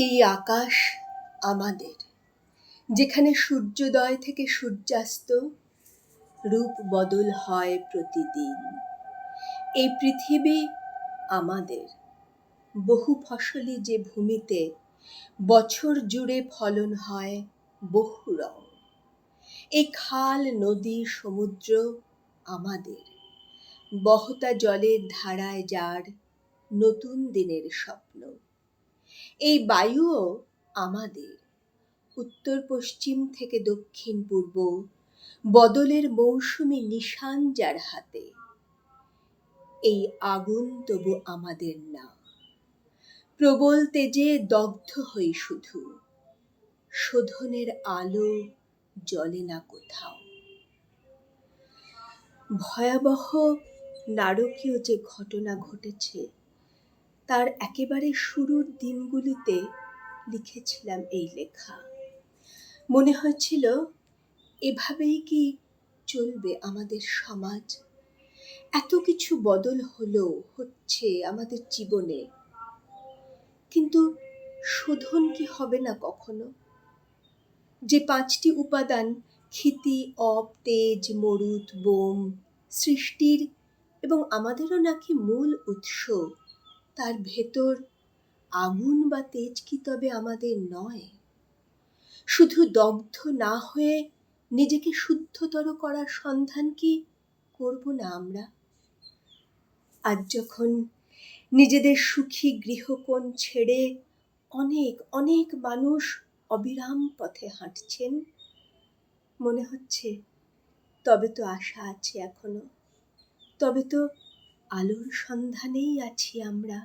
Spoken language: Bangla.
এই আকাশ আমাদের, যেখানে সূর্যোদয় থেকে সূর্যাস্ত রূপ বদল হয় প্রতিদিন। এই পৃথিবী আমাদের, বহু ফসলি যে ভূমিতে বছর জুড়ে ফলন হয় বহু রং। এই খাল, নদী, সমুদ্র আমাদের, বহতা জলের ধারায় যার নতুন দিনের স্বপ্ন। এই বায়ুও আমাদের। উত্তর, পশ্চিম থেকে দক্ষিণ, পূর্ব। বদলের মৌসুমি নিশান যার হাতে। এই আগুন তবু আমাদের না। প্রবল তেজে দগ্ধ হই শুধু। শোধনের আলো জ্বলে না কোথাও। ভয়াবহ, নারকীয় যে ঘটনা ঘটেছে তার একেবারে শুরুর দিনগুলিতে লিখেছিলাম এই লেখা। মনে হয়েছিল এভাবেই কি চলবে আমাদের সমাজ? এত কিছু বদল হলো হচ্ছে আমাদের জীবনে। কিন্তু শোধন কি হবে না কখনো? যে পাঁচটি উপাদান ক্ষিতি, অপ, তেজ মরুত বোম, সৃষ্টির এবং আমাদেরও নাকি মূল উৎস তার ভেতর আগুন বা তেজ কি তবে আমাদের নয়? শুধু দগ্ধ না হয়ে নিজেকে শুদ্ধতর করার সন্ধান কি করব না আমরা? আজ যখন নিজেদের সুখী গৃহকোণ ছেড়ে অনেক অনেক মানুষ অবিরাম পথে হাঁটছেন, মনে হচ্ছে তবে তো আশা আছে এখনও। তবে তো আলোর সন্ধানেই আছি আমরা।